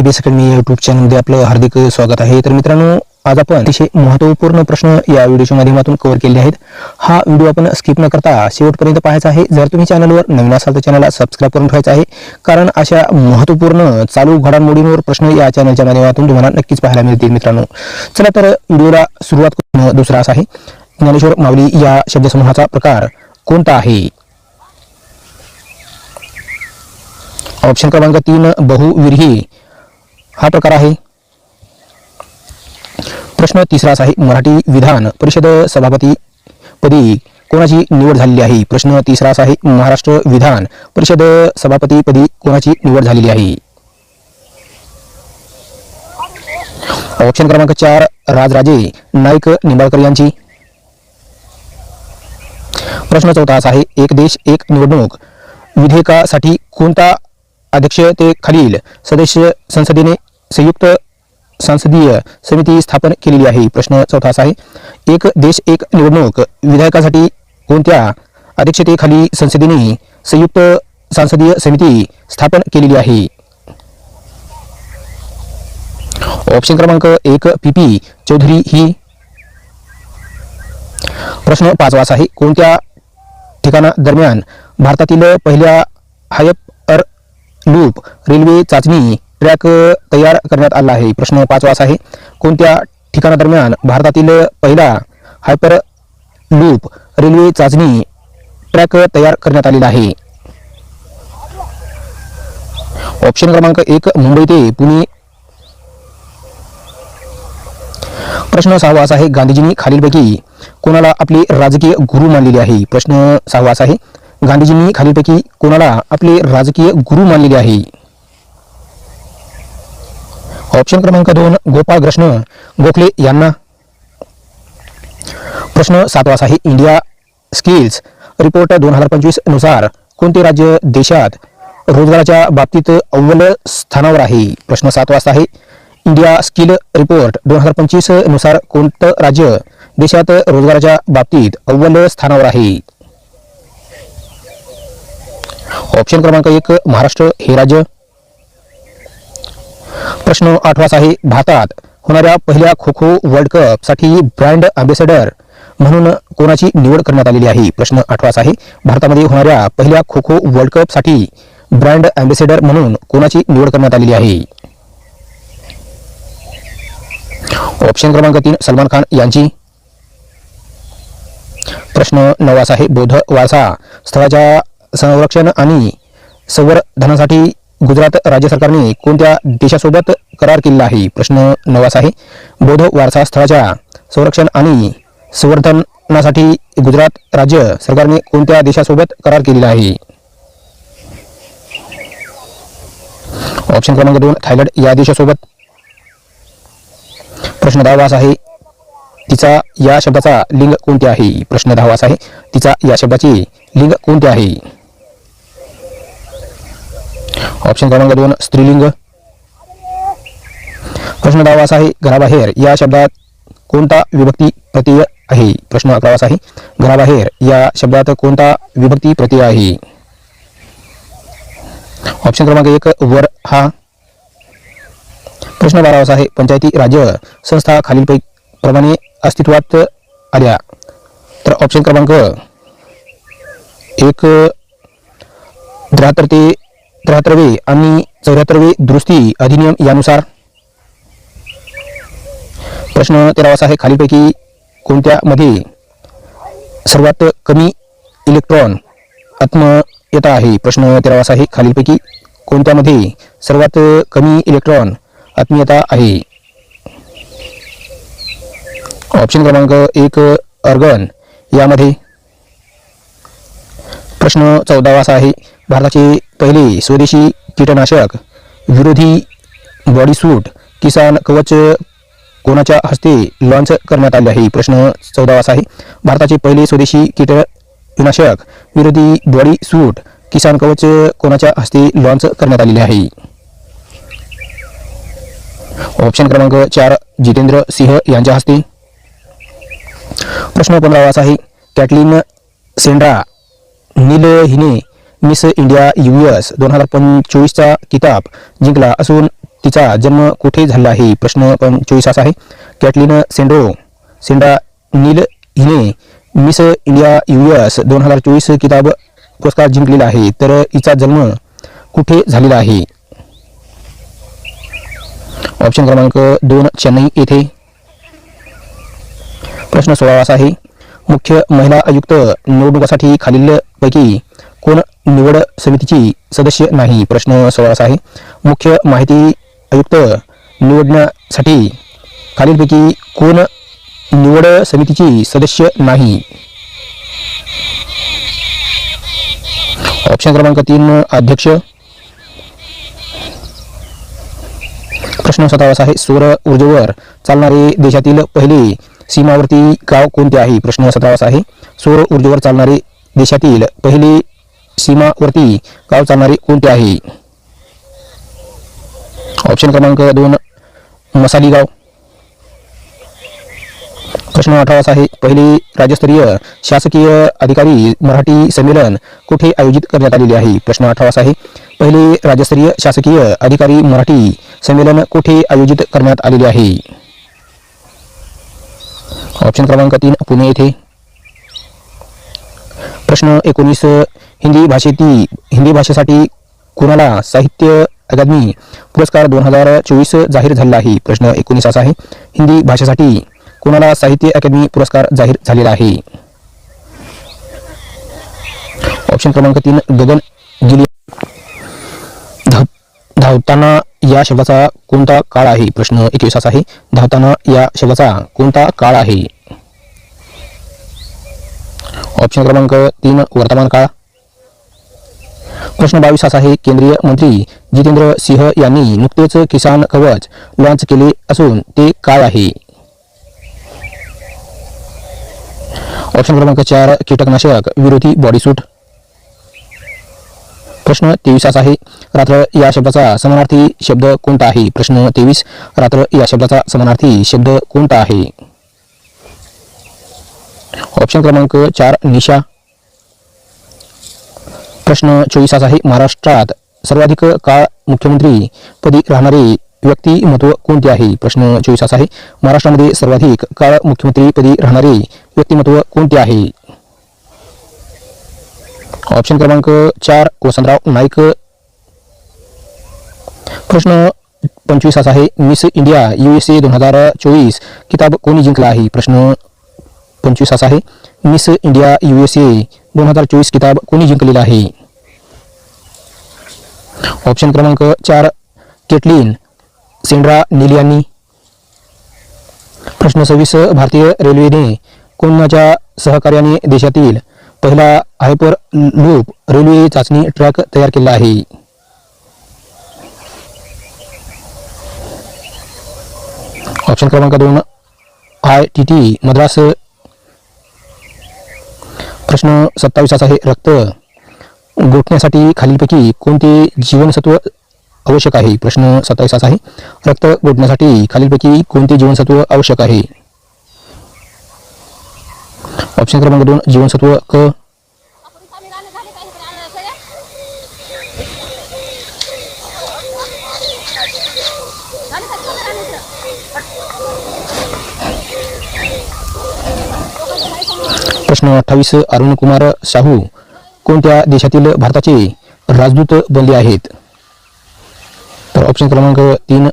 ABS academy YouTube चॅनलमध्ये आपलं हार्दिक स्वागत आहे. तर मित्रांनो आज आपण अतिशय महत्त्वपूर्ण प्रश्न या व्हिडिओच्या माध्यमातून कव्हर केले आहेत. हा व्हिडिओ आपण स्किप न करता शेवटपर्यंत पाहायचा आहे. जर तुम्ही चॅनलवर नवीन असाल तर चॅनलला सबस्क्राईब करून ठेवायचं आहे. कारण अशा महत्त्वपूर्ण चालू घडामोडींवर प्रश्न या चॅनलच्या माध्यमातून तुम्हाला नक्कीच पाहायला मिळतील मित्रांनो. चला तर व्हिडिओला सुरुवात करून दुसरा असा आहे. ज्ञानेश्वर माऊली या शब्दसमूहाचा प्रकार कोणता आहे? ऑप्शन क्रमांक तीन बहुविरही हा प्रकार आहे. प्रश्न तिसरा आहे मराठी विधान परिषद सभापती पदी कोणाची निवड झालेली आहे? प्रश्न तिसरा आहे महाराष्ट्र विधान परिषद सभापती पदी कोणाची निवड झालेली आहे? ऑप्शन क्रमांक चार राजराजे नाईक निंबाळकर यांची. प्रश्न चौथा असा आहे एक देश एक निवडणूक. विधेयकासाठी कोणता अध्यक्षतेखालील सदस्य संसदेने संयुक्त संसदीय समिती स्थापन केलेली आहे. प्रश्न चौथा असा आहे एक देश एक निवडणूक विधेयकासाठी कोणत्या अध्यक्षतेखाली संसदेने संयुक्त संसदीय समिती स्थापन केलेली आहे? ऑप्शन क्रमांक एक पी पी चौधरी ही. प्रश्न पाचवा असा आहे कोणत्या ठिकाणा दरम्यान भारतातील पहिल्या हायप अर लूप रेल्वे चाचणी ट्रॅक तयार करण्यात आला आहे. प्रश्न पाचवा असा आहे कोणत्या ठिकाणादरम्यान भारतातील पहिला हायपर लूप रेल्वे चाचणी ट्रॅक तयार करण्यात आलेला आहे? ऑप्शन क्रमांक एक मुंबई ते पुणे. प्रश्न सहावा असा आहे गांधीजींनी खालीलपैकी कोणाला आपले राजकीय गुरु मानलेले आहे? प्रश्न सहावा असा आहे गांधीजींनी खालीलपैकी कोणाला आपले राजकीय गुरु मानलेले आहे? ऑप्शन क्रमांक दोन गोपाळ कृष्ण गोखले यांना. प्रश्न सातवा आहे इंडिया स्किल्स रिपोर्ट दोन हजार पंचवीसनुसार कोणते राज्य देशात रोजगाराच्या बाबतीत अव्वल स्थानावर आहे? प्रश्न सात वाजता आहे इंडिया स्किल रिपोर्ट दोन हजार पंचवीसनुसार कोणतं राज्य देशात रोजगाराच्या बाबतीत अव्वल स्थानावर आहे? ऑप्शन क्रमांक एक महाराष्ट्र. हे राज्य प्रश्न आठवाच आहे भारतात होणाऱ्या पहिल्या खो खो वर्ल्ड कपसाठी ब्रँड अँबेसेडर म्हणून कोणाची निवड करण्यात आलेली आहे? प्रश्न आठवाच आहे. भारतामध्ये होणाऱ्या पहिल्या खो खो वर्ल्ड कपसाठी ब्रँड अँबेसेडर म्हणून कोणाची निवड करण्यात आलेली आहे? ऑप्शन क्रमांक तीन सलमान खान यांची. प्रश्न नवास आहे. बौद्ध वारसा स्थळाच्या संरक्षण आणि संवर्धनासाठी गुजरात राज्य सरकारने कोणत्या देशासोबत करार केलेला आहे? प्रश्न नवास आहे. बौद्ध वारसा स्थळाच्या संरक्षण आणि संवर्धनासाठी गुजरात राज्य सरकारने कोणत्या देशासोबत करार केलेला आहे? ऑप्शन क्रमांक दोन थायलंड. या देशासोबत प्रश्न दहावास आहे. तिचा या शब्दाचा लिंग कोणते आहे? प्रश्न दहावास आहे. तिचा या शब्दाचे लिंग कोणते आहे? ऑप्शन क्रमांक दोन स्त्रीलिंग. प्रश्न दहावास आहे घराबाहेर. या शब्दात कोणता विभक्ती प्रत्यय आहे? प्रश्न अकरावास आहे घराबाहेर. या शब्दात कोणता विभक्ती प्रत्यय आहे? ऑप्शन क्रमांक एक वर. हा. प्रश्न बारावाचा आहे पंचायती राज्य संस्था खालील प्रमाणे अस्तित्वात आल्या. तर ऑप्शन क्रमांक एक त्र्याहत्तर ते त्र्याहत्तरवे आणि चौऱ्याहत्तरवे दुरुस्ती अधिनियम यानुसार प्रश्न तेरावाचा आहे खालीलपैकी कोणत्यामध्ये सर्वात कमी इलेक्ट्रॉन आत्मयता आहे? प्रश्न तेरावाचा आहे खालीलपैकी कोणत्यामध्ये सर्वात कमी इलेक्ट्रॉन आत्मीयता आहे? ऑप्शन क्रमांक एक अर्गन. यामध्ये प्रश्न चौदावास आहे भारताचे पहिले स्वदेशी कीटनाशक विरोधी बॉडी सूट किसान कवच कोणाच्या हस्ते लॉन्च करण्यात आले आहे? प्रश्न चौदावास असा आहे. भारताचे पहिले स्वदेशी कीटनाशक विरोधी बॉडी सूट किसान कवच कोणाच्या हस्ते लॉन्च करण्यात आलेले आहे? ऑप्शन क्रमांक चार जितेंद्र सिंह यांच्या हस्ते. प्रश्न पंधरावास असा आहे. कॅटलिन सेंड्रा नील हिने मिस इंडिया यू एस दोन हजार पंचवीसचा किताब जिंकला असून तिचा जन्म कुठे झाला आहे प्रश्न पण चोवीस असा आहे. कॅटलिन सेंड्रो सेंडा नील हिने मिस इंडिया यू एस दोन हजार चोवीस किताब पुरस्कार जिंकलेला आहे. तर हिचा जन्म कुठे झालेला आहे? ऑप्शन क्रमांक दोन चेन्नई येथे. प्रश्न सोळा असा आहे. मुख्य महिला आयुक्त निवडणुकासाठी खालील पैकी कोण निवड समितीची सदस्य नाही? प्रश्न सोळा असा आहे. मुख्य माहिती आयुक्त निवडण्यासाठी खालीलपैकी कोण निवड समितीची सदस्य नाही? ऑप्शन क्रमांक तीन अध्यक्ष. प्रश्न सतरावा आहे. सौर ऊर्जेवर चालणारे देशातील पहिले सीमावर्ती गाव कोणते आहे? प्रश्न सतरावा आहे. सौर ऊर्जेवर चालणारे देशातील पहिले सीमावर्ती गाव चालणारे कोणते आहे? ऑप्शन क्रमांक दोन मसाली गाव प्रश्न अठरावा आहे, पहिले राज्यस्तरीय शासकीय अधिकारी मराठी संमेलन कुठे आयोजित करण्यात आलेले आहे? प्रश्न अठरावा आहे, पहिले राज्यस्तरीय शासकीय अधिकारी मराठी संमेलन कुठे आयोजित आहे? ऑप्शन क्रमांक तीन, पुणे प्रश्न एकोणीस हिंदी भाषेतील हिंदी भाषेसाठी कुणाला साहित्य अकादमी पुरस्कार दोन हजार चोवीस जाहीर झालेला आहे? प्रश्न एकोणीस असा आहे. हिंदी भाषेसाठी कुणाला साहित्य अकादमी पुरस्कार जाहीर झालेला आहे? ऑप्शन क्रमांक तीन गगन गिली धाव धावताना या शब्दाचा कोणता काळ आहे? प्रश्न एकविसाचा आहे. धावताना या शब्दाचा कोणता काळ आहे? ऑप्शन क्रमांक तीन वर्तमान काळ. प्रश्न बावीस असा आहे केंद्रीय मंत्री जितेंद्र सिंह यांनी नुकतेच किसान कवच लॉन्च केले असून ते काय आहे? ऑप्शन क्रमांक चार कीटकनाशक विरोधी बॉडीसूट प्रश्न तेवीस असा आहे रात्र या शब्दाचा समानार्थी शब्द कोणता आहे? प्रश्न तेवीस रात्र या शब्दाचा समानार्थी शब्द कोणता आहे? ऑप्शन क्रमांक चार निशा. प्रश्न चोवीस असा आहे. महाराष्ट्रात सर्वाधिक काळ मुख्यमंत्री पदी राहणारे व्यक्तिमत्व कोणते आहे? प्रश्न चोवीस असा आहे. महाराष्ट्रामध्ये सर्वाधिक काळ मुख्यमंत्री पदी राहणारे व्यक्तिमत्व कोणते आहे? ऑप्शन क्रमांक चार वसंतराव नाईक. प्रश्न पंचवीस असा आहे. Miss India U S A दोन हजार चोवीस किताब कोणी जिंकला आहे? प्रश्न पंचवीस असा आहे. Miss India U S A दोन हजार चोवीस किताब कोणी जिंकलेला आहे? ऑप्शन क्रमांक चार केटलीन सेंड्रा नील यांनी प्रश्न सव्वीस भारतीय रेल्वेने कोणाच्या सहकार्याने देशातील पहिला हायपर लूप रेल्वे चाचणी ट्रॅक तयार केला आहे. ऑप्शन क्रमांक दोन आय टी टी मद्रास. प्रश्न सत्तावीसाचा आहे रक्त. गोठण्यासाठी खालीलपैकी कोणते जीवनसत्व आवश्यक आहे? प्रश्न सत्तावीसाचा आहे. रक्त गोठण्यासाठी खालीलपैकी कोणते जीवनसत्व आवश्यक आहे? ऑप्शन क्रमांक दोन जीवनसत्व क. प्रश्न अठ्ठावीस अरुण कुमार साहू कोणत्या देशातील भारताचे राजदूत बनले आहेत? तर ऑप्शन क्रमांक तीन